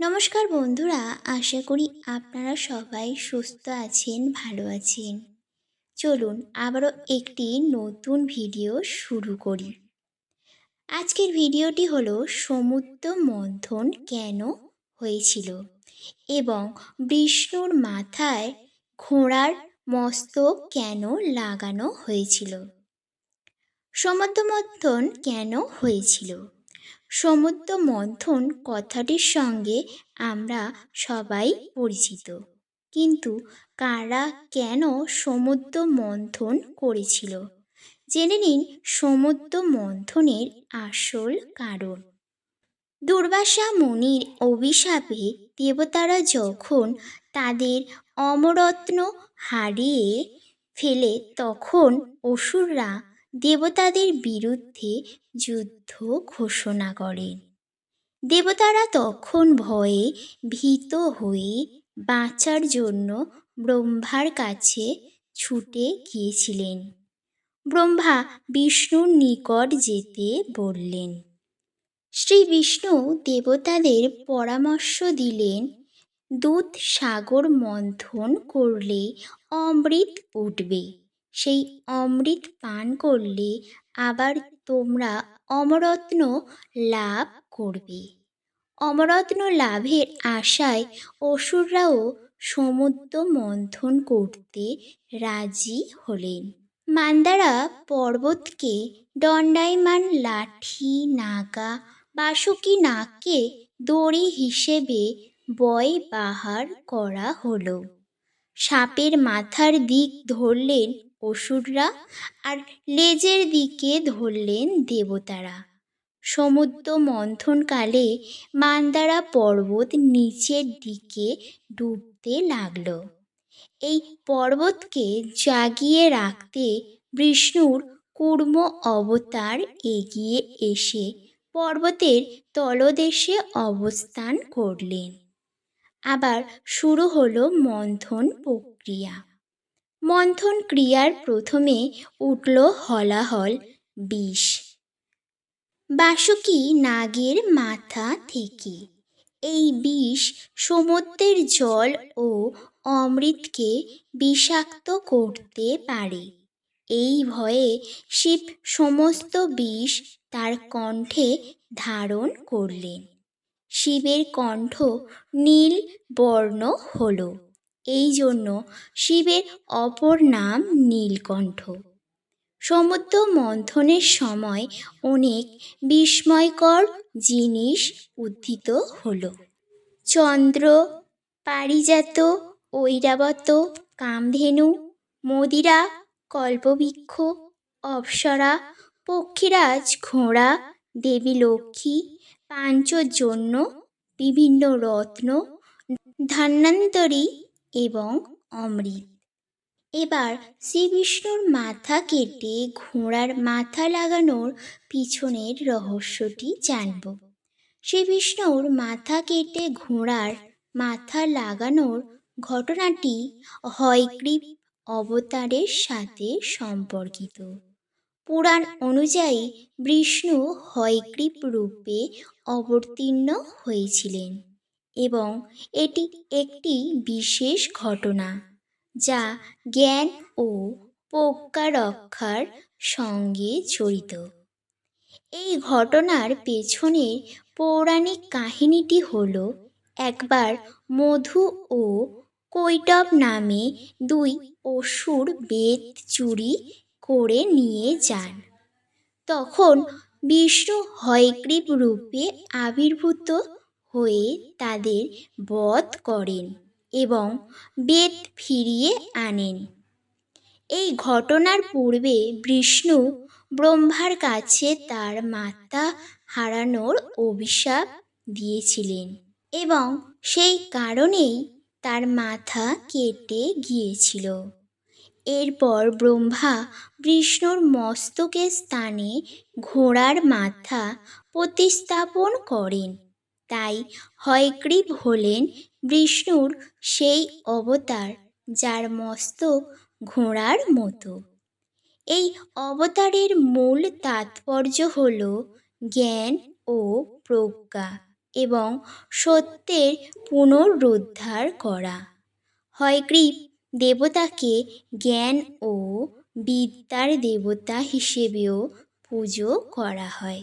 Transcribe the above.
নমস্কার বন্ধুরা, আশা করি আপনারা সবাই সুস্থ আছেন, ভালো আছেন। চলুন আবারও একটি নতুন ভিডিও শুরু করি। আজকের ভিডিওটি হলো সমুদ্র মন্থন কেন হয়েছিল এবং বিষ্ণুর মাথায় ঘোড়ার মস্তক কেন লাগানো হয়েছিল? সমুদ্র মন্থন কেন হয়েছিল? সমুদ্র মন্থন কথাটির সঙ্গে আমরা সবাই পরিচিত। কিন্তু কারা কেন সমুদ্র মন্থন করেছিল? জেনে নিন সমুদ্র মন্থনের আসল কারণ। দুর্বাসা মুনির অভিশাপে দেবতারা যখন তাদের অমরত্ন হারিয়ে ফেলে, তখন অসুররা দেবতাদের বিরুদ্ধে যুদ্ধ ঘোষণা করেন দেবতারা তখন ভয়ে ভীত হয়ে বাঁচার জন্য ব্রহ্মার কাছে ছুটে গিয়েছিলেন। ব্রহ্মা বিষ্ণুর নিকট যেতে বললেন, শ্রী বিষ্ণু দেবতাদের পরামর্শ দিলেন দুধ সাগর মন্থন করলে অমৃত উঠবে। সেই অমৃত পান করলে আবার তোমরা অমরত্ন লাভ করবে। অমরত্ন লাভের আশায় অসুররাও সমুদ্র মন্থন করতে রাজি হলেন। মান্দারা পর্বতকে দণ্ডায়মান লাঠি, নাগা, বাসুকি নাককে দড়ি হিসেবে বয় বাহার করা হলো। সাপের মাথার দিক ধরলেন অসুররা আর লেজের দিকে ধরলেন দেবতারা। সমুদ্র মন্থনকালে মান্দারা পর্বত নিচের দিকে ডুবতে লাগল। এই পর্বতকে জাগিয়ে রাখতে বিষ্ণুর কুর্ম অবতার এগিয়ে এসে পর্বতের তলদেশে অবস্থান করলেন। আবার শুরু হলো মন্থন প্রক্রিয়া। মন্থন ক্রিয়ার প্রথমে উঠল হলাহল, বিষ। বাসুকি নাগের মাথা থেকে। এই বিষ সমুদ্রের জল ও অমৃতকে বিষাক্ত করতে পারে। এই ভয়ে শিব সমস্ত বিষ তার কণ্ঠে ধারণ করলেন। শিবের কণ্ঠ নীল বর্ণ হল। এই জন্য শিবের অপর নাম নীলকণ্ঠ। সমুদ্র মন্থনের সময় অনেক বিস্ময়কর জিনিস উদ্ধিত হল। চন্দ্র, পারিজাত, ঐরাবত, কামধেনু, মদিরা, কল্পবৃক্ষ, অপ্সরা, পক্ষীরাজ, ঘোড়া, দেবী লক্ষ্মী, পাঞ্চজন্য, বিভিন্ন রত্ন, ধান্যান্তরী এবং অমৃত। এবার শ্রীবিষ্ণুর মাথা কেটে ঘোড়ার মাথা লাগানোর পিছনের রহস্যটি জানব। শ্রীবিষ্ণুর মাথা কেটে ঘোড়ার মাথা লাগানোর ঘটনাটি হয়গ্রীব অবতারের সাথে সম্পর্কিত। পুরাণ অনুযায়ী বিষ্ণু হয়গ্রীব রূপে অবতীর্ণ হয়েছিলেন। এবং এটি একটি বিশেষ ঘটনা যা জ্ঞান ও প্রজ্ঞা রক্ষার সঙ্গে জড়িত। এই ঘটনার পেছনের পৌরাণিক কাহিনীটি হল একবার মধু ও কৈটব নামে দুই অসুর বেদ চুরি করে নিয়ে যান। তখন বিষ্ণু হয়গ্রীব রূপে আবির্ভূত হয়ে তাদের বধ করেন এবং বেদ ফিরিয়ে আনেন। এই ঘটনার পূর্বে বিষ্ণু ব্রহ্মার কাছে তার মাতা হারানোর অভিশাপ দিয়েছিলেন এবং সেই কারণেই তার মাথা কেটে গিয়েছিল। এরপর ব্রহ্মা বিষ্ণুর মস্তকের স্থানে ঘোড়ার মাথা প্রতিস্থাপন করেন। তাই হয়গ্রীব হলেন বিষ্ণুর সেই অবতার, যার মস্তক ঘোড়ার মতো। এই অবতারের মূল তাৎপর্য হল জ্ঞান ও প্রজ্ঞা এবং সত্যের পুনরুদ্ধার করা। হয়গ্রীব দেবতাকে জ্ঞান ও বিদ্যার দেবতা হিসেবেও পুজো করা হয়।